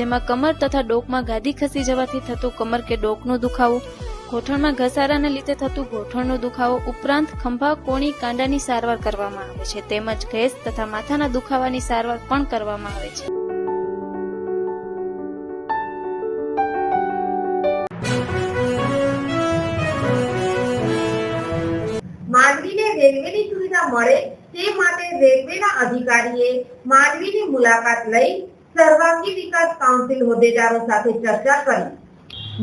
જેમાં કમર તથા ડોકમાં ગાદી ખસી જવાથી થતું કમર કે ડોકનો દુખાવો, ગોઠણમાં ઘસારાને લીધે થતું ગોઠણનો દુખાવો ઉપરાંત ખંભા, કોણી, કાંડાની સારવાર કરવામાં આવે છે. તેમજ ગેસ તથા માથાના દુખાવાની સારવાર પણ કરવામાં આવે છે. માંડવીને રેલવેની સુવિધા મળે તે માટે રેલવેના અધિકારીએ માંડવીની મુલાકાત લઈ સર્વાંગી વિકાસ કાઉન્સિલ હોદ્દેદારો સાથે ચર્ચા કરી.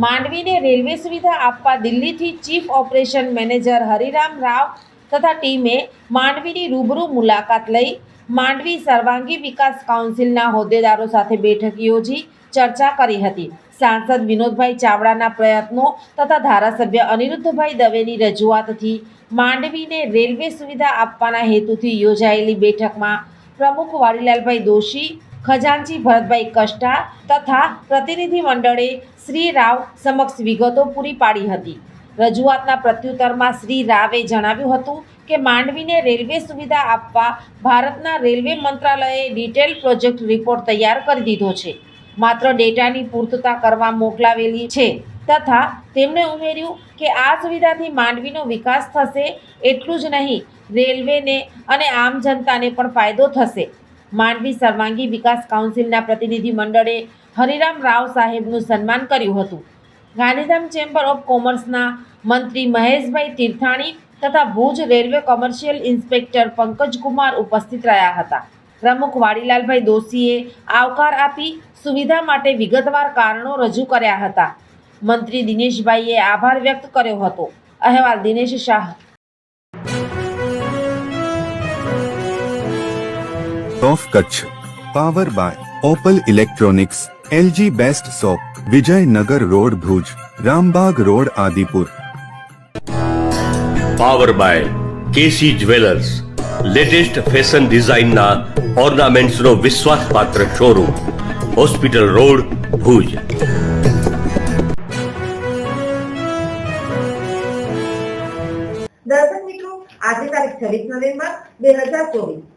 માંડવીને રેલવે સુવિધા આપવા દિલ્હીથી chief operation manager Hariram Rao તથા ટીમે માંડવીની રૂબરૂ મુલાકાત લઈ માંડવી સર્વાંગી વિકાસ કાઉન્સિલના હોદ્દેદારો સાથે બેઠક યોજી ચર્ચા કરી હતી. સાંસદ વિનોદભાઈ ચાવડાના પ્રયત્નો તથા ધારાસભ્ય અનિરુદ્ધભાઈ દવેની રજૂઆતથી માંડવીને રેલવે સુવિધા આપવાના હેતુથી યોજાયેલી બેઠકમાં પ્રમુખ વાડીલાલભાઈ દોશી ખજાનચી ભરતભાઈ કષ્ટા તથા પ્રતિનિધિ મંડળે શ્રી રાવ સમક્ષ વિગતો પૂરી પાડી હતી. રજૂઆતના પ્રત્યુત્તરમાં શ્રી રાવે જણાવ્યું હતું કે માંડવીને રેલવે સુવિધા આપવા ભારતના રેલવે મંત્રાલયે ડિટેલ પ્રોજેક્ટ રિપોર્ટ તૈયાર કરી દીધો છે. માત્ર ડેટાની પૂર્તતા કરવા મોકલાવેલી છે તથા તેમણે ઉમેર્યું કે આ સુવિધાથી માંડવીનો વિકાસ થશે એટલું જ નહીં, રેલવેને અને આમ જનતાને પણ ફાયદો થશે. માંડવી સર્વાંગી વિકાસ કાઉન્સિલના પ્રતિનિધિ મંડળે હરિરામ રાવ સાહેબનું સન્માન કર્યું હતું. ગાંધીધામ ચેમ્બર ઓફ કોમર્સના મંત્રી મહેશભાઈ તીર્થાણી તથા Bhuj railway commercial inspector Pankajkumar ઉપસ્થિત રહ્યા હતા. પ્રમુખ વાડીલાલભાઈ દોશીએ આવકાર આપી સુવિધા માટે વિગતવાર કારણો રજૂ કર્યા હતા. મંત્રી દિનેશભાઈએ આભાર વ્યક્ત કર્યો હતો. અહેવાલ Dinesh Shah of Kutch power by Opal electronics LG best shop Vijaynagar road Bhuj Rambag road Adipur power by KC jewellers latest fashion ડિઝાઇનના ઓર્નામેન્ટ્સનો વિશ્વાસપાત્ર શોરૂમ હોસ્પિટલ રોડ ભુજ દર્શક મિત્રો આજે તારીખ છવ્વીસ નવેમ્બર બે હજાર ચોવીસ.